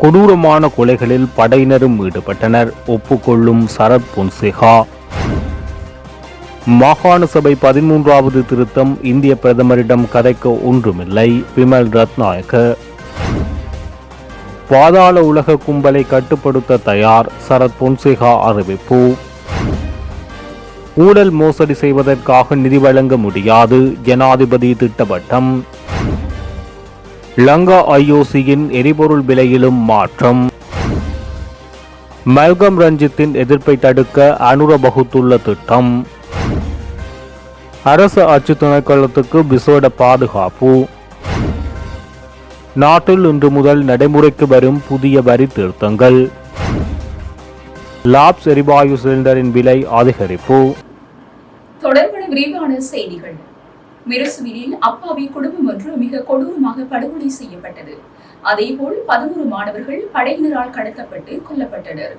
கொடூரமான கொலைகளில் படையினரும் ஈடுபட்டனர். ஒப்புக்கொள்ளும் சரத் பொன்சேகா. மாகாண சபை பதிமூன்றாவது திருத்தம் இந்திய பிரதமரிடம் கதைக்க ஒன்றுமில்லை. விமல் ரத்நாயக்க. பாதாள உலக கும்பலை கட்டுப்படுத்த தயார் சரத் பொன்சேகா அறிவிப்பு. ஊழல் மோசடி செய்வதற்காக நிதி வழங்க முடியாது. ஜனாதிபதி திட்டவட்டம். லங்கா ஐஓசியின் எரிபொருள் விலையிலும் மாற்றம். மல்கம் ரஞ்சித்தின் எதிர்ப்பை தடுக்க அனுர வகுத்துள்ள திட்டம். அரசு அச்சு திணைக்களத்துக்கு விசேட பாதுகாப்பு. நாட்டில் இன்று முதல் நடைமுறைக்கு வரும் புதிய வரி திருத்தங்கள். லாப்ஸ் எரிவாயு சிலிண்டரின் விலை அதிகரிப்பு. தொடர்பான விரிவான செய்திகள். மிரசுவிலில் அப்பாவி குடும்பம் ஒன்று மிக கொடூரமாக படுகொலை செய்யப்பட்டது. அதேபோல் பதினோரு மாணவர்கள் படையினரால் கடத்தப்பட்டு கொல்லப்பட்டனர்.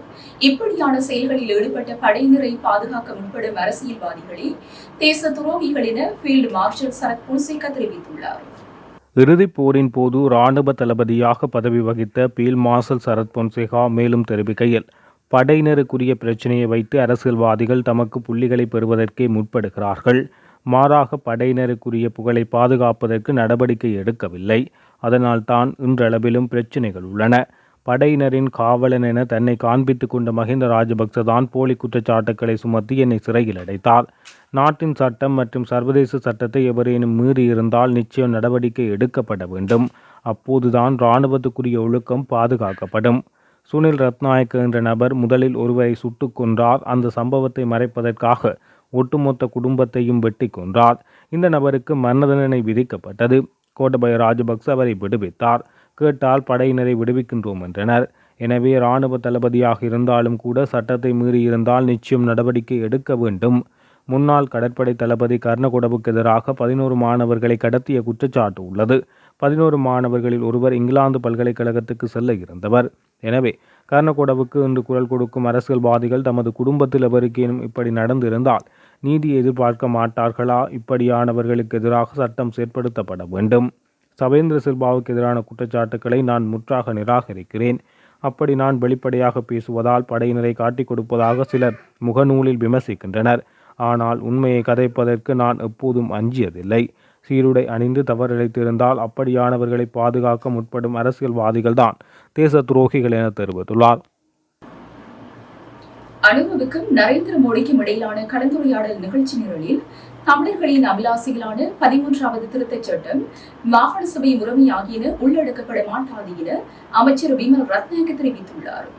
இப்படியான செயல்களில் ஈடுபட்ட படையினரை பாதுகாக்க முற்படும் அரசியல்வாதிகளே தேச துரோகிகள் என ஃபீல்டு மார்ஷல் சரத் புன்சேகா தெரிவித்துள்ளார். இறுதிப் போரின் போது இராணுவ தளபதியாக பதவி வகித்த பீல் மார்ஷல் சரத் பொன்சேகா மேலும் தெரிவிக்கையில் படையினருக்குரிய பிரச்சனையை வைத்து அரசியல்வாதிகள் தமக்கு புள்ளிகளை பெறுவதற்கே முற்படுகிறார்கள். மாறாக படையினருக்குரிய புகழை பாதுகாப்பதற்கு நடவடிக்கை எடுக்கவில்லை. அதனால் தான் இன்றளவிலும் பிரச்சினைகள் உள்ளன. படையினரின் காவலன் என தன்னை காண்பித்துக் கொண்ட மஹிந்த ராஜபக்ச தான் போலி குற்றச்சாட்டுக்களை சுமத்தி என்னை சிறையில் அடைத்தார். நாட்டின் சட்டம் மற்றும் சர்வதேச சட்டத்தை எவரேனும் மீறி இருந்தால் நிச்சயம் நடவடிக்கை எடுக்கப்பட வேண்டும். அப்போதுதான் இராணுவத்துக்குரிய ஒழுக்கம் பாதுகாக்கப்படும். சுனில் ரத்நாயக்க என்ற நபர் முதலில் ஒருவரை சுட்டுக் கொன்றார். அந்த சம்பவத்தை மறைப்பதற்காக ஒட்டுமொத்த குடும்பத்தையும் வெட்டி கொன்றார். இந்த நபருக்கு மரண தண்டனை விதிக்கப்பட்டது. கோட்டபய ராஜபக்ச அவரை விடுவித்தார். கேட்டால் படையினரை விடுவிக்கின்றோம் என்றனர். எனவே இராணுவ தளபதியாக இருந்தாலும் கூட சட்டத்தை மீறியிருந்தால் நிச்சயம் நடவடிக்கை எடுக்க வேண்டும். முன்னாள் கடற்படை தளபதி கர்ணகுடவுக்கு எதிராக பதினோரு மாணவர்களை கடத்திய குற்றச்சாட்டு உள்ளது. பதினோரு மாணவர்களில் ஒருவர் இங்கிலாந்து பல்கலைக்கழகத்துக்கு செல்ல இருந்தவர். எனவே கர்ணகொடவுக்கு என்று குரல் கொடுக்கும் அரசியல்வாதிகள் தமது குடும்பத்தில் எவருக்கேனும் இப்படி நடந்திருந்தால் நீதியை எதிர்பார்க்க மாட்டார்களா? இப்படியானவர்களுக்கு எதிராக சட்டம் செயற்படுத்தப்பட வேண்டும். சவேந்திர சில்வாவுக்கு எதிரான குற்றச்சாட்டுக்களை நான் முற்றாக நிராகரிக்கிறேன். அப்படி நான் வெளிப்படையாக பேசுவதால் படையினரை காட்டிக் கொடுப்பதாக சிலர் முகநூலில் விமர்சிக்கின்றனர். ஆனால் உண்மையை கதைப்பதற்கு நான் எப்போதும் அஞ்சியதில்லை. சீருடை அணிந்து தவறிழைத்திருந்தால் அப்படியானவர்களை பாதுகாக்க முற்படும் அரசியல்வாதிகள்தான். தேச துரோகிகள் என தெரிவித்துள்ளார். அனுபவுக்கும் நரேந்திர மோடிக்கும் இடையிலான கலந்துரையாடல் நிகழ்ச்சி நிரலில் தமிழர்களின் அபிலாசிகளான பதிமூன்றாவது திருத்தச் சட்டம் மாகாண சபை முறைமை ஆகியன உள்ளடக்கப்பட மாட்டாது என அமைச்சர் விமல் ரத்நாயக்க தெரிவித்துள்ளார்.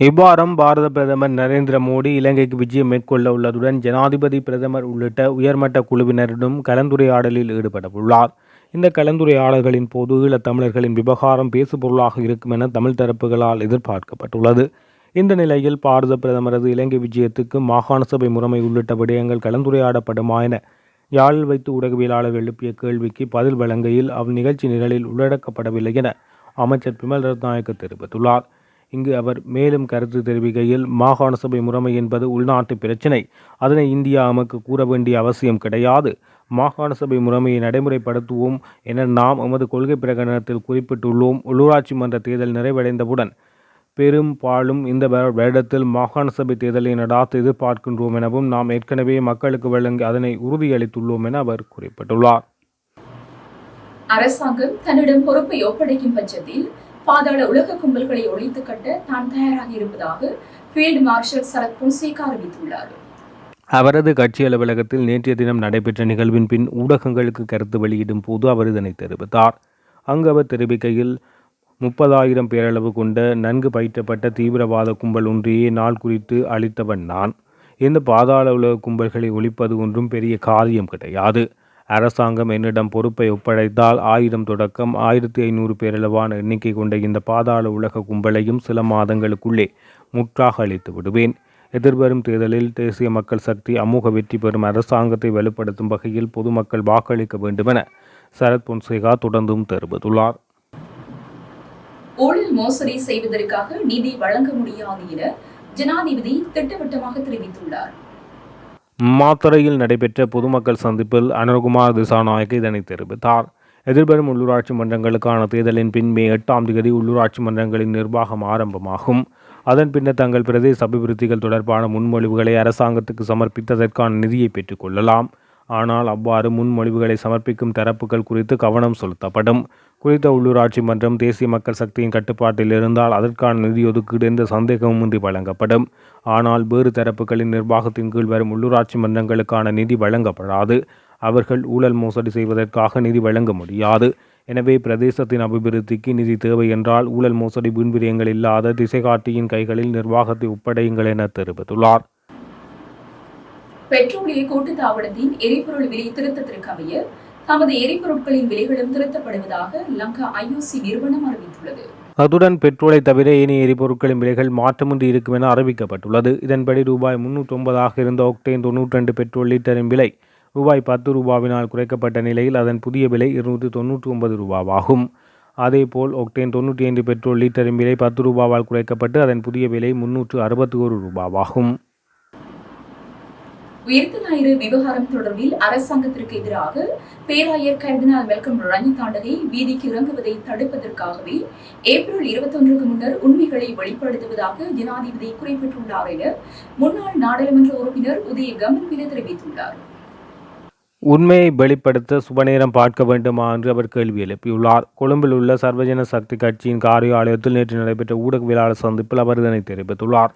இவ்வாரம் பாரத பிரதமர் நரேந்திர மோடி இலங்கைக்கு விஜயம் மேற்கொள்ள உள்ளதுடன் ஜனாதிபதி பிரதமர் உள்ளிட்ட உயர்மட்ட குழுவினரிடம் கலந்துரையாடலில் ஈடுபட உள்ளார். இந்த கலந்துரையாடல்களின் போது ஈழத் தமிழர்களின் விவகாரம் பேசுபொருளாக இருக்கும் என தமிழ் தரப்புகளால் எதிர்பார்க்கப்பட்டுள்ளது. இந்த நிலையில் பாரத பிரதமரது இலங்கை விஜயத்துக்கு மாகாண சபை முறைமை உள்ளிட்ட விடயங்கள் கலந்துரையாடப்படுமா என யாழில் வைத்து ஊடகவியலாளர் எழுப்பிய கேள்விக்கு பதில் வழங்கையில் அவ்நிகழ்ச்சி நிரலில் உள்ளடக்கப்படவில்லை என அமைச்சர் பிமல் ரத்நாயக்க தெரிவித்துள்ளார். இங்கு அவர் மேலும் கருத்து தெரிவிக்கையில் மாகாண சபை முறைமை என்பது உள்நாட்டு பிரச்சினை. அதனை இந்தியா நமக்கு கூற வேண்டிய அவசியம் கிடையாது. மாகாண சபை முறைமையை நடைமுறைப்படுத்துவோம் என நாம் எமது கொள்கை பிரகடனத்தில் குறிப்பிட்டுள்ளோம். உள்ளூராட்சி மன்ற தேர்தல் நிறைவடைந்தவுடன் பெரும் பாலும் இந்த வருடத்தில் மாகாண சபை தேர்தலை நடாத்த எதிர்பார்க்கின்றோம் எனவும் நாம் ஏற்கனவே மக்களுக்கு வழங்கி அதனை உறுதியளித்துள்ளோம் என அவர் குறிப்பிட்டுள்ளார். அரசாங்கம் தன்னிடம் பொறுப்பை ஒப்படைக்கும் பட்சத்தில் பாதாள உலக கும்பல்களை ஒழித்து கட்ட தான் தயாராக இருப்பதாக ஃபீல்டு மார்ஷல் சரத் பொன்சேகா அறிவித்துள்ளார். அவரது கட்சி அலுவலகத்தில் நேற்றைய தினம் நடைபெற்ற நிகழ்வின் பின் ஊடகங்களுக்கு கருத்து வெளியிடும் போது அவர் இதனை தெரிவித்தார். அங்கு அவர் தெரிவிக்கையில் முப்பதாயிரம் பேரளவு கொண்ட நன்கு பயிற்றப்பட்ட தீவிரவாத கும்பல் ஒன்றையே நாள் குறித்து அளித்தவன் நான். இந்த பாதாள உலக கும்பல்களை ஒழிப்பது ஒன்றும் பெரிய காரியம் கிடையாது. அரசாங்கம் என்னிடம் பொறுப்பை ஒப்படைத்தால் ஆயிரம் தொடக்கம். ஆயிரத்தி ஐநூறு பேரளவான எண்ணிக்கை கொண்ட இந்த பாதாள உலக கும்பலையும் சில மாதங்களுக்குள்ளே முற்றாக அழித்து விடுவேன். எதிர்வரும் தேர்தலில் தேசிய மக்கள் சக்தி அமோக வெற்றி பெறும் அரசாங்கத்தை வலுப்படுத்தும் வகையில் பொதுமக்கள் வாக்களிக்க வேண்டுமென சரத் பொன்சேகா தொடர்ந்தும் தெரிவித்துள்ளார். ஊழல் மோசடி செய்வதற்காக நிதி வழங்க முடியாது என ஜனாதிபதி திட்டவட்டமாக தெரிவித்துள்ளார். மாத்தறையில் நடைபெற்ற பொதுமக்கள் சந்திப்பில் அனுகுமார் திசாநாயக்க இதனை தெரிவித்தார். எதிர்வரும் உள்ளூராட்சி மன்றங்களுக்கான தேர்தலின் பின் மே எட்டாம் தேதி உள்ளூராட்சி மன்றங்களின் நிர்வாகம் ஆரம்பமாகும். அதன் பின்னர் தங்கள் பிரதேச அபிவிருத்திகள் தொடர்பான முன்மொழிவுகளை அரசாங்கத்துக்கு சமர்ப்பித்ததற்கான நிதியை பெற்றுக்கொள்ளலாம் ஆனால் அவ்வாறு முன்மொழிவுகளை சமர்ப்பிக்கும் தரப்புகள் குறித்து கவனம் செலுத்தப்படும். குறித்த உள்ளூராட்சி மன்றம் தேசிய மக்கள் சக்தியின் கட்டுப்பாட்டில் இருந்தால் அதற்கான நிதி ஒதுக்கீடு எந்த சந்தேகமுமின்றி வழங்கப்படும். ஆனால் வேறு தரப்புகளின் நிர்வாகத்தின் கீழ் வரும் உள்ளூராட்சி மன்றங்களுக்கான நிதி வழங்கப்படாது. அவர்கள் ஊழல் மோசடி செய்வதற்காக நிதி வழங்க முடியாது. எனவே பிரதேசத்தின் அபிவிருத்திக்கு நிதி தேவை என்றால் ஊழல் மோசடி வீண்விரியங்கள் இல்லாத திசைகாட்டியின் கைகளில் நிர்வாகத்தை ஒப்படையுங்கள் என தெரிவித்துள்ளார். பெட்ரோலிய கூட்டுத்தாபனத்தின் எரிபொருள் விலை திருத்தத்திற்கு அமைய தமது எரிபொருட்களின் விலைகளும் திருத்தப்படுவதாக லங்கா ஐஓசி நிறுவனம் அறிவித்துள்ளது. அத்துடன் பெட்ரோலை தவிர ஏனைய எரிபொருட்களின் விலைகள் மாற்றமின்றி இருக்கும் என அறிவிக்கப்பட்டுள்ளது. இதன்படி ரூபாய் முன்னூற்றி ஒன்பதாக இருந்த ஒக்டேன் தொன்னூற்றி ரெண்டு பெட்ரோல் லிட்டரின் விலை ரூபாய் பத்து ரூபாவினால் குறைக்கப்பட்ட நிலையில் அதன் புதிய விலை இருநூற்றி தொன்னூற்றி ஒன்பது ரூபாவாகும். அதேபோல் ஒக்டேன் தொன்னூற்றி ஐந்து பெட்ரோல் லிட்டரின் விலை பத்து ரூபாவால் குறைக்கப்பட்டு அதன் புதிய விலை முன்னூற்று அறுபத்தி ஒரு ரூபாவாகும். உயிர்த்த ஞாயிறு விவகாரம் தொடர்பில் அரசாங்கத்திற்கு எதிராக பேராயர் கர்தினால் வெல்கம் ரஞ்சித்தாண்டகை வீதிக்கு இறங்குவதை தடுப்பதற்காகவே ஏப்ரல் இருபத்தொன்றுக்கு முன்னர் உண்மைகளை வெளிப்படுத்துவதாக ஜனாதிபதி குறிப்பிட்டுள்ளார் என முன்னாள் நாடாளுமன்ற உறுப்பினர் உதய கமன்பில தெரிவித்துள்ளார். உண்மையை வெளிப்படுத்த சுபநேரம் பார்க்க வேண்டுமா என்று அவர் கேள்வி எழுப்பியுள்ளார். கொழும்பில் உள்ள சர்வஜன சக்தி கட்சியின் காரியாலயத்தில் நேற்று நடைபெற்ற ஊடகவியலாளர் சந்திப்பில் அவர் இதனை தெரிவித்துள்ளார்.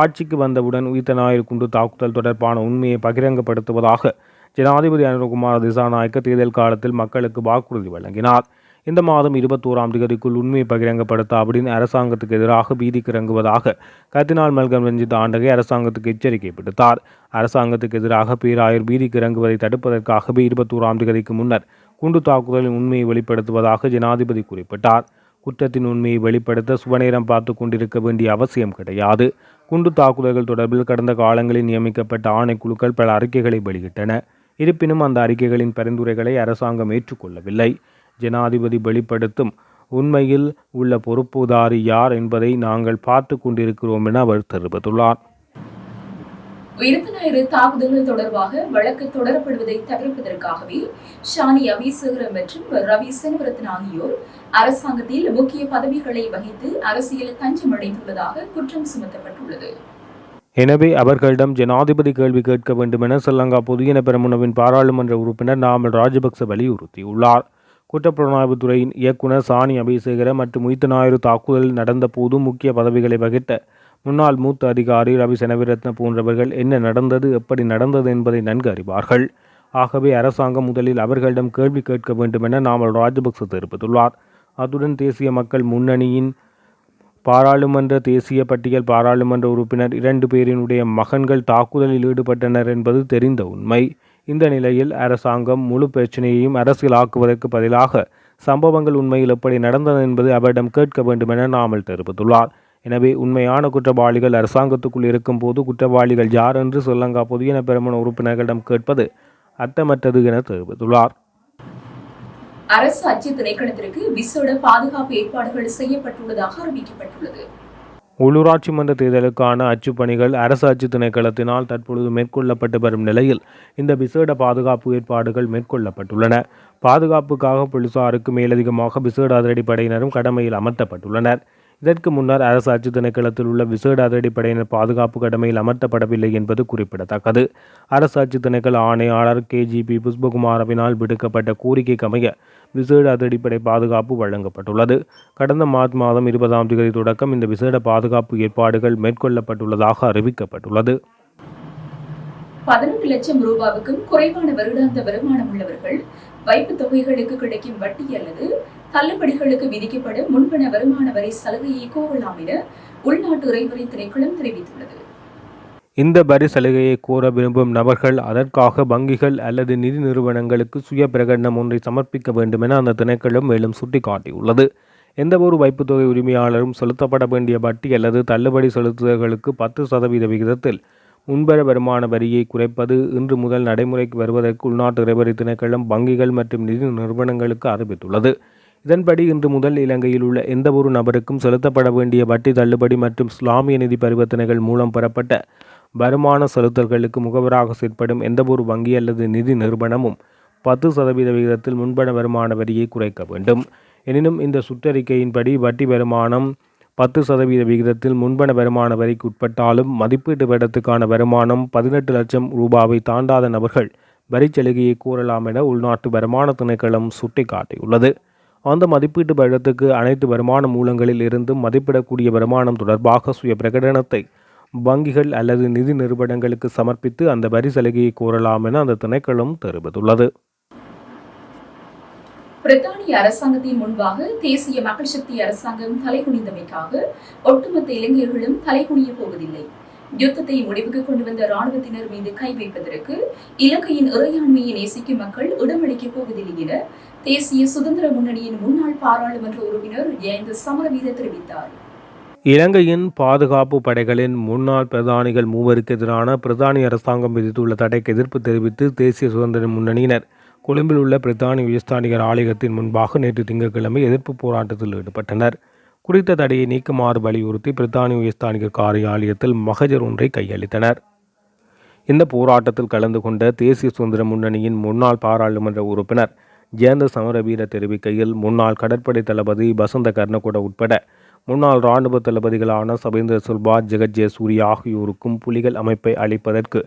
ஆட்சிக்கு வந்தவுடன் உயிர்த்த ஞாயிறு குண்டு தாக்குதல் தொடர்பான உண்மையை பகிரங்கப்படுத்துவதாக ஜனாதிபதி அனுரகுமார் திசாநாயக்க தேர்தல் காலத்தில் மக்களுக்கு வாக்குறுதி வழங்கினார். இந்த மாதம் இருபத்தோராம் தேதிக்குள் உண்மையை பகிரங்கப்படுத்த அப்படின்னு அரசாங்கத்துக்கு எதிராக வீதிக்கு இறங்குவதாக கத்தினால் மல்கம் ரஞ்சித் ஆண்டகை அரசாங்கத்துக்கு எச்சரிக்கை விடுத்தார். அரசாங்கத்துக்கு எதிராக பேராயர் வீதிக்கு இறங்குவதை தடுப்பதற்காகவே இருபத்தோராம் தேதிக்கு முன்னர் குண்டு தாக்குதலின் உண்மையை வெளிப்படுத்துவதாக ஜனாதிபதி குறிப்பிட்டார். குற்றத்தின் உண்மையை வெளிப்படுத்த சுபநேரம் பார்த்து கொண்டிருக்க வேண்டிய அவசியம் கிடையாது. குண்டு தாக்குதல்கள் தொடர்பில் கடந்த காலங்களில் நியமிக்கப்பட்ட ஆணைக்குழுக்கள் பல அறிக்கைகளை வெளியிட்டன. இருப்பினும் அந்த அறிக்கைகளின் பரிந்துரைகளை அரசாங்கம் ஏற்றுக்கொள்ளவில்லை. ஜனாதிபதி வெளிப்படுத்தும் உண்மையில் உள்ள பொறுப்புதாரி யார் என்பதை நாங்கள் பார்த்து கொண்டிருக்கிறோம் என அவர் தெரிவித்துள்ளார். உயிர்த்த ஞாயிறு தாக்குதல்கள் தொடர்பாக வழக்கு தொடரப்படுவதை தவிர்ப்பதற்காகவே ஷானி அபிசேகர மற்றும் ரவி செனவரத்ன ஆகியோர் அரசாங்கத்தில் முக்கிய பதவிகளை வகித்து அரசியல் தஞ்சம் அடைந்துள்ளதாக குற்றம் சுமத்தப்பட்டுள்ளது. எனவே அவர்களிடம் ஜனாதிபதி கேள்வி கேட்க வேண்டும் என ஸ்ரீலங்கா பொதுஜன பெரமுனவின் பாராளுமன்ற உறுப்பினர் நாமல் ராஜபக்ச வலியுறுத்தியுள்ளார். குற்றப்புலனாய்வுத்துறையின் இயக்குனர் சாணி அபிசேகர மற்றும் உயிர்த்த ஞாயிறு தாக்குதல் நடந்த போது முக்கிய பதவிகளை வகித்த முன்னாள் மூத்த அதிகாரி ரவி செனவிரத்ன போன்றவர்கள் என்ன நடந்தது எப்படி நடந்தது என்பதை நன்கு அறிவார்கள். ஆகவே அரசாங்கம் முதலில் அவர்களிடம் கேள்வி கேட்க வேண்டும் என நாமல் ராஜபக்ச தெரிவித்துள்ளார். அத்துடன் தேசிய மக்கள் முன்னணியின் பாராளுமன்ற தேசிய பட்டியல் பாராளுமன்ற உறுப்பினர் இரண்டு பேரினுடைய மகன்கள் தாக்குதலில் ஈடுபட்டனர் என்பது தெரிந்த உண்மை. இந்த நிலையில் அரசாங்கம் முழு பிரச்சனையையும் அரசியலாக்குவதற்கு பதிலாக சம்பவங்கள் உண்மையில் எப்படி நடந்தது என்பது அவரிடம் கேட்க வேண்டும் என நாமல் தெரிவித்துள்ளார். எனவே உண்மையான குற்றவாளிகள் அரசாங்கத்துக்குள் இருக்கும்போது குற்றவாளிகள் யார் என்று ஸ்ரீலங்கா பொதுஜன பெருமன உறுப்பினர்களிடம் கேட்பது அர்த்தமற்றது என தெரிவித்துள்ளார். அரசு அச்சு திணைக்களத்திற்கு விசேட பாதுகாப்பு ஏற்பாடுகள் செய்யப்பட்டுள்ளதாக அறிவிக்கப்பட்டுள்ளது. உள்ளூராட்சி மன்ற தேர்தலுக்கான அச்சுப்பணிகள் அரசு அச்சு திணைக்களத்தினால் தற்பொழுது மேற்கொள்ளப்பட்டு வரும் நிலையில் இந்த விசேட பாதுகாப்பு ஏற்பாடுகள் மேற்கொள்ளப்பட்டுள்ளன. பாதுகாப்புக்காக போலீசாருக்கு மேலதிகமாக விசேட அதிரடிப்படையினரும் கடமையில் அமர்த்தப்பட்டுள்ளனர். இதற்கு முன்னர் அரசு அச்சு திணைக்களத்தில் உள்ள விசேட அதிரடிப்படையினர் பாதுகாப்பு கடமையில் அமர்த்தப்படவில்லை என்பது குறிப்பிடத்தக்கது. அரசு அச்சு திணைக்கள ஆணையாளர் கேஜிபி புஷ்பகுமாரவினால் விடுக்கப்பட்ட கோரிக்கைக்கு அமைய விசேட அதிரடிப்படை பாதுகாப்பு வழங்கப்பட்டுள்ளது. கடந்த மார்ச் மாதம் இருபதாம் தேதி தொடக்கம் இந்த விசேட பாதுகாப்பு ஏற்பாடுகள் மேற்கொள்ளப்பட்டுள்ளதாக அறிவிக்கப்பட்டுள்ளது. பதினெட்டு லட்சம் ரூபாவுக்கும் குறைவான வருடாந்த வருமானம் உள்ளவர்கள் வைப்பு தொகைகளுக்கு கிடைக்கும் வட்டி அல்லது தள்ளுபடிகளுக்கு விதிக்கப்படும் முன்பண வருமான வரி சலுகையை கோரலாம் என உள்நாட்டு இறைவரி திணைக்களம் தெரிவித்துள்ளது. இந்த வரி சலுகையை கோர விரும்பும் நபர்கள் அதற்காக வங்கிகள் அல்லது நிதி நிறுவனங்களுக்கு சுய பிரகடனம் ஒன்றை சமர்ப்பிக்க வேண்டும் என அந்த திணைக்களம் மேலும் சுட்டிக்காட்டியுள்ளது. எந்தவொரு வைப்புத்தொகை உரிமையாளரும் செலுத்தப்பட வேண்டிய வட்டி அல்லது தள்ளுபடி செலுத்துதல்களுக்கு பத்து சதவீத விகிதத்தில் முன்பெற வருமான வரியை குறைப்பது இன்று முதல் நடைமுறைக்கு வருவதற்கு உள்நாட்டு இறைவரி திணைக்களம் வங்கிகள் மற்றும் நிதி நிறுவனங்களுக்கு அறிவித்துள்ளது. இதன்படி இன்று முதல் இலங்கையில் உள்ள எந்தவொரு நபருக்கும் செலுத்தப்பட வேண்டிய வட்டி தள்ளுபடி மற்றும் இஸ்லாமிய நிதி பரிவர்த்தனைகள் மூலம் பெறப்பட்ட வருமான செலுத்தல்களுக்கு முகவராக செயற்படும் எந்தவொரு வங்கி அல்லது நிதி நிறுவனமும் பத்து சதவீத விகிதத்தில் முன்பண வருமான வரியை குறைக்க வேண்டும். எனினும் இந்த சுற்றறிக்கையின்படி வட்டி வருமானம் பத்து சதவீத விகிதத்தில் முன்பண வருமான வரிக்கு உட்பட்டாலும் மதிப்பீட்டு வருடத்துக்கான வருமானம் பதினெட்டு லட்சம் ரூபாவை தாண்டாத நபர்கள் வரிச்சலுகையை கூறலாம் என உள்நாட்டு வருமான திணைக்களம் சுட்டிக்காட்டியுள்ளது. அந்த மதிப்பீட்டு பழத்துக்கு அனைத்து வருமான மூலங்களில் இருந்து மதிப்பிடக்கூடிய வருமானம் தொடர்பாக சுய பிரகடனத்தை வங்கிகள் அல்லது நிதி நிறுவனங்களுக்கு சமர்ப்பித்து அந்த வரி சலுகையை கோரலாம் என அந்த திணைக்களம் தெரிவித்துள்ளது. பிரித்தானிய அரசாங்கத்தின் முன்பாக தேசிய மக்கள் சக்தி அரசாங்கம் தலைகுனிந்தமைக்காக ஒட்டுமொத்த இளைஞர்களும் தலைகுனிய போவதில்லை. யுத்தத்தை முடிவுக்கு கொண்டு வந்த ராணுவத்தினர் மீது கை வைப்பதற்கு இலங்கையின் இறையாண்மையை நேசிக்கும் மக்கள் இடமளிக்கப் போவதில்லை என தேசிய சுதந்திர முன்னணியின் முன்னாள் பாராளுமன்ற உறுப்பினர் ஜெயந்த சமரவீர தெரிவித்தார். இலங்கையின் பாதுகாப்பு படைகளின் முன்னாள் பிரதானிகள் மூவருக்கு எதிரான பிரதானி அரசாங்கம் விதித்துள்ள தடைக்கு எதிர்ப்பு தெரிவித்து தேசிய சுதந்திர முன்னணியினர் கொழும்பில் உள்ள பிரித்தானி உயர்ஸ்தானிகர் ஆலயத்தின் முன்பாக நேற்று திங்கட்கிழமை எதிர்ப்பு போராட்டத்தில் ஈடுபட்டனர். குறித்த தடையை நீக்குமாறு வலியுறுத்தி பிரித்தானிய உயர்ஸ்தானிகர் காரியாலயத்தில் மகஜர் ஒன்றை கையளித்தனர். இந்த போராட்டத்தில் கலந்து கொண்ட தேசிய சுதந்திர முன்னணியின் முன்னாள் பாராளுமன்ற உறுப்பினர் ஜெயந்த சமரவீர தெரிவிக்கையில் முன்னாள் கடற்படை தளபதி பசந்த கர்ணகுட உட்பட முன்னாள் இராணுவ தளபதிகளான சபேந்திர சுல்பா ஜெகத் ஜெயசூரிய ஆகியோருக்கும் புலிகள் அமைப்பை அளிப்பதற்கு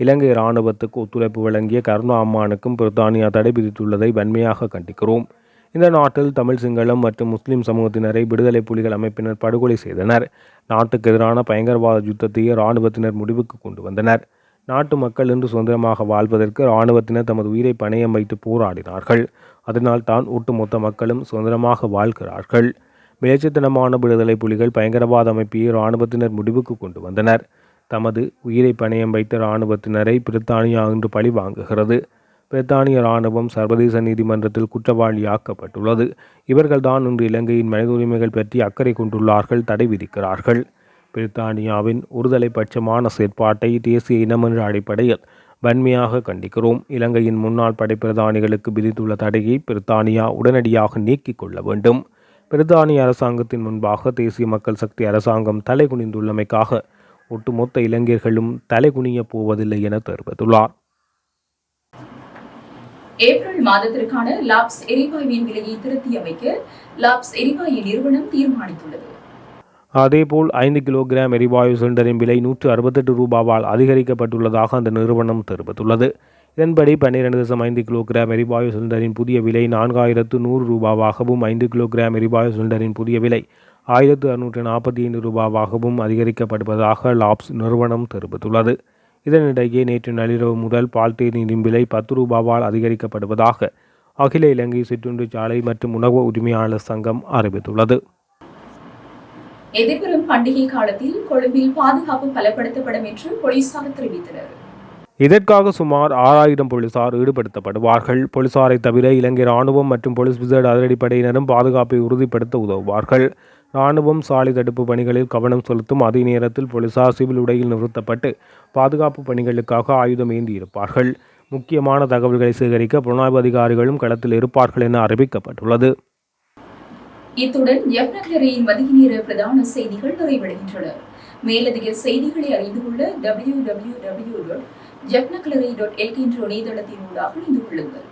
இலங்கை இராணுவத்துக்கு ஒத்துழைப்பு வழங்கிய கருணா அம்மானுக்கும் பிரித்தானியா தடை விதித்துள்ளதை வன்மையாக கண்டிக்கிறோம். இந்த நாட்டில் தமிழ் சிங்களம் மற்றும் முஸ்லிம் சமூகத்தினரை விடுதலை புலிகள் அமைப்பினர் படுகொலை செய்தனர். நாட்டுக்கு எதிரான பயங்கரவாத யுத்தத்தையே இராணுவத்தினர் முடிவுக்கு கொண்டு வந்தனர். நாட்டு மக்கள் இன்று சுதந்திரமாக வாழ்வதற்கு இராணுவத்தினர் தமது உயிரை பணையம் வைத்து போராடினார்கள். அதனால் தான் ஒட்டுமொத்த மக்களும் சுதந்திரமாக வாழ்கிறார்கள். மிளச்சத்தனமான விடுதலை புலிகள் பயங்கரவாத அமைப்பையே இராணுவத்தினர் முடிவுக்கு கொண்டு வந்தனர். தமது உயிரை பணையம் வைத்த இராணுவத்தினரை பிரித்தானியா இன்று பழி வாங்குகிறது. பிரித்தானிய இராணுவம் சர்வதேச நீதிமன்றத்தில் குற்றவாளியாக்கப்பட்டுள்ளது இவர்கள்தான் இன்று இலங்கையின் மனித உரிமைகள் பற்றி அக்கறை கொண்டுள்ளார்கள் தடை விதிக்கிறார்கள். பிரித்தானியாவின் ஒருதலை பட்சமான செயற்பாட்டை தேசிய இனமென்ற அடிப்படையில் வன்மையாக கண்டிக்கிறோம். இலங்கையின் முன்னாள் படைப்பிரதானிகளுக்கு விதித்துள்ள தடையை பிரித்தானியா உடனடியாக நீக்கிக் கொள்ள வேண்டும். பிரித்தானிய அரசாங்கத்தின் முன்பாக தேசிய மக்கள் சக்தி அரசாங்கம் தலைகுனிந்துள்ளமைக்காக ஒட்டுமொத்த இளைஞர்களும் தலைகுனியப் போவதில்லை என தெரிவித்துள்ளார். ஏப்ரல் மாதத்திற்கான லாப்ஸ் எரிவாயுவின் விலையை திருத்தி அமைக்க லாப்ஸ் எரிவாயு நிறுவனம் தீர்மானித்துள்ளது. அதேபோல் ஐந்து கிலோகிராம் எரிவாயு சிலிண்டரின் விலை நூற்று அறுபத்தெட்டு ரூபாவால் அதிகரிக்கப்பட்டுள்ளதாக அந்த நிறுவனம் தெரிவித்துள்ளது. இதன்படி பன்னிரண்டு தசம் ஐந்து கிலோகிராம் எரிவாயு சிலிண்டரின் புதிய விலை நான்காயிரத்து நூறு ரூபாவாகவும் ஐந்து கிலோகிராம் எரிவாயு சிலிண்டரின் புதிய விலை ஆயிரத்து அறுநூற்று நாற்பத்தி ஐந்து ரூபாவாகவும் அதிகரிக்கப்படுவதாக லாப்ஸ் நிறுவனம் தெரிவித்துள்ளது. இதனிடையே நேற்று நள்ளிரவு முதல் பால்தேனின் விலை பத்து ரூபாவால் அதிகரிக்கப்படுவதாக அகில இலங்கை சிற்றுண்டு சாலை மற்றும் உணவு உரிமையாளர் சங்கம் அறிவித்துள்ளது. எதிர்வரும் பண்டிகை காலத்தில் கொழும்பில் பாதுகாப்பு பலப்படுத்தப்படும் என்று போலீசார் தெரிவித்தனர். இதற்காக சுமார் ஆறாயிரம் போலீசார் ஈடுபடுத்தப்படுவார்கள். போலீசாரை தவிர இலங்கை ராணுவம் மற்றும் போலீஸ் விசேட அதிரடிப்படையினரும் பாதுகாப்பை உறுதிப்படுத்த உதவுவார்கள். ராணுவம் சாலை தடுப்பு பணிகளில் கவனம் செலுத்தும் அதே நேரத்தில் போலீசார் சிவில் உடையில் நிறுத்தப்பட்டு பாதுகாப்பு பணிகளுக்காக ஆயுதம் ஏந்தியிருப்பார்கள். முக்கியமான தகவல்களை சேகரிக்க புலனாய்வு அதிகாரிகளும் களத்தில் இருப்பார்கள் என அறிவிக்கப்பட்டுள்ளது. இத்துடன் எஃப்னக்லரையின் மதிய நேர பிரதான செய்திகள் நிறைவடைகின்றன. மேலதிக செய்திகளை அறிந்து கொள்ள டபிள்யூ டபிள்யூ டபிள்யூ டாட் ஜெப்னக்லரை டாட் எல்கே என்ற இணையதளத்தின் ஊடாக இணைந்து கொள்ளுங்கள்.